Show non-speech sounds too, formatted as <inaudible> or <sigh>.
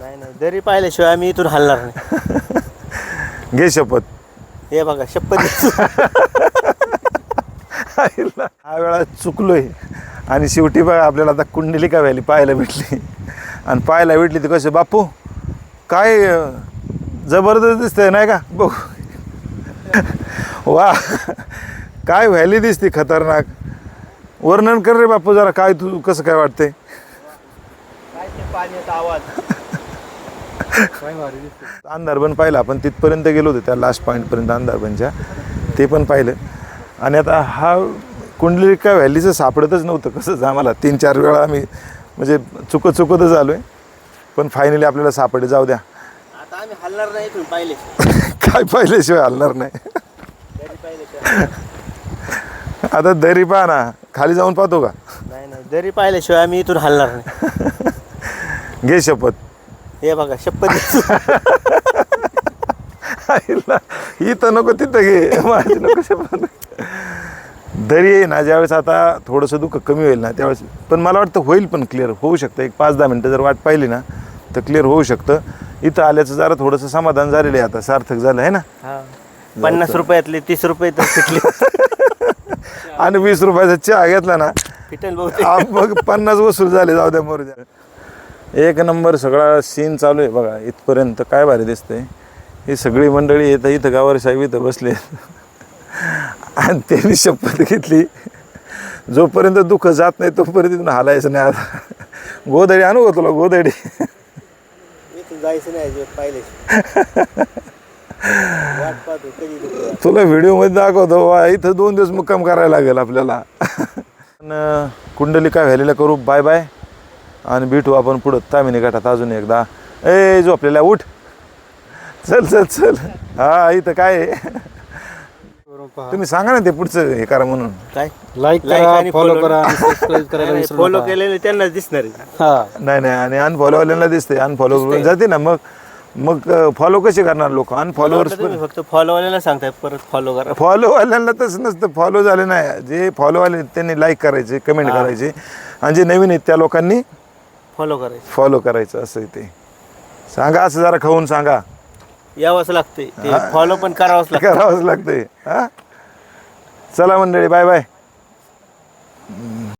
नाही नाही. दरी पाहिल्याशिवाय आम्ही इथून हलणार नाही. <laughs> घे शपथ. हे बघा शपथ आईला. हा वेळा चुकलोय. आणि शेवटी बघा आपल्याला आता कुंडलिका व्हॅली पाहायला भेटली. आणि पाहायला भेटली ती कसे बापू काय अं, जबरदस्त दिसतंय नाही का? बघू. वा. काय व्हॅली दिसते खतरनाक. वर्णन कर रे बापू जरा काय तू कसं काय वाटतंय? काय ते पाण्याचा आवाज? अंधारबन पाहिलं आपण तिथपर्यंत गेलो होतो त्या लास्ट पॉईंटपर्यंत अंधारबनच्या. ते पण पाहिलं. आणि आता हा कुंडलिका व्हॅलीचं सापडतच नव्हतं कसंच आम्हाला. तीन चार वेळा आम्ही म्हणजे चुकत चुकतच आलो आहे पण फायनली आपल्याला सापडे जाऊ द्या. आता आम्ही हलणार नाही इथून पाहिले. <laughs> काय पाहिल्याशिवाय हलणार नाही. <laughs> आता दरी पहा ना खाली जाऊन पाहतो का? नाही नाही दरी पाहिल्याशिवाय आम्ही इथून हलणार नाही. <laughs> घे शपथ. हे बघा शपथ इथं <laughs> नको तिथं घे. माझी नको शपथ. दरी आहे ना ज्यावेळेस आता थोडंसं दुःख कमी होईल ना त्यावेळेस पण मला वाटतं होईल पण क्लिअर होऊ शकतं. एक पाच दहा मिनटं जर वाट पाहिली ना तर क्लिअर होऊ शकतं. इथं आल्याचं जरा थोडंसं समाधान झालेलं आहे आता. सार्थक झालं आहे ना? हा. पन्नास रुपयातले तीस रुपये तर <laughs> आणि वीस रुपयाचा चहा घेतला ना मग पन्नास वसूल झाले जाऊ द्या मोर एक नंबर सगळा सीन चालू आहे बघा इथपर्यंत काय भारी दिसतंय. ही सगळी मंडळी येतं इथं गावावर साहेब इथं बसले. आणि त्यांनी शपथ घेतली. जोपर्यंत दुःख जात नाही तोपर्यंत इथून हालायचं नाही. आता गोदडी आणू का तुला गोदडी जायचं नाही पाहिले. तुला व्हिडिओमध्ये दाखवतो वा इथं दोन दिवस मुक्काम करायला लागेल आपल्याला. पण कुंडलिका व्हॅलीला करू बाय बाय आणि भेटू आपण पुढं. तामिनी घाटात अजून एकदा. ए जो आपल्याला उठ. चल चल चल. हा इथं काय आहे? तुम्ही सांगा ना ते पुढचं हे करा म्हणून. काय? लाईक करा आणि फॉलो. करा आणि सबस्क्राईब करायला विसरू फॉलो नका. केलेले त्यांनाच दिसणार आहे. हा. नाही नाही आणि अनफॉलोवाल्यांना दिसते अनफॉलो जाते ना मग. मग फॉलो कसे करणार लोक? अनफॉलोअर्स तुम्ही फक्त फॉलोवाल्याला सांगताय परत फॉलो करा. फॉलोवाल्यांना तसं नसतं. फॉलो झाले नाही. जे फॉलोवाले त्यांनी लाईक करायचे कमेंट करायचे. आणि जे नवीन आहेत त्या लोकांनी फॉलो करायचं. फॉलो करायचं असं आहे ते. सांगा असं जरा खाऊन सांगा. यावंच लागते ते फॉलो पण करावंच लागतं करावंच लागतंय. हा? चला मंडळी बाय बाय.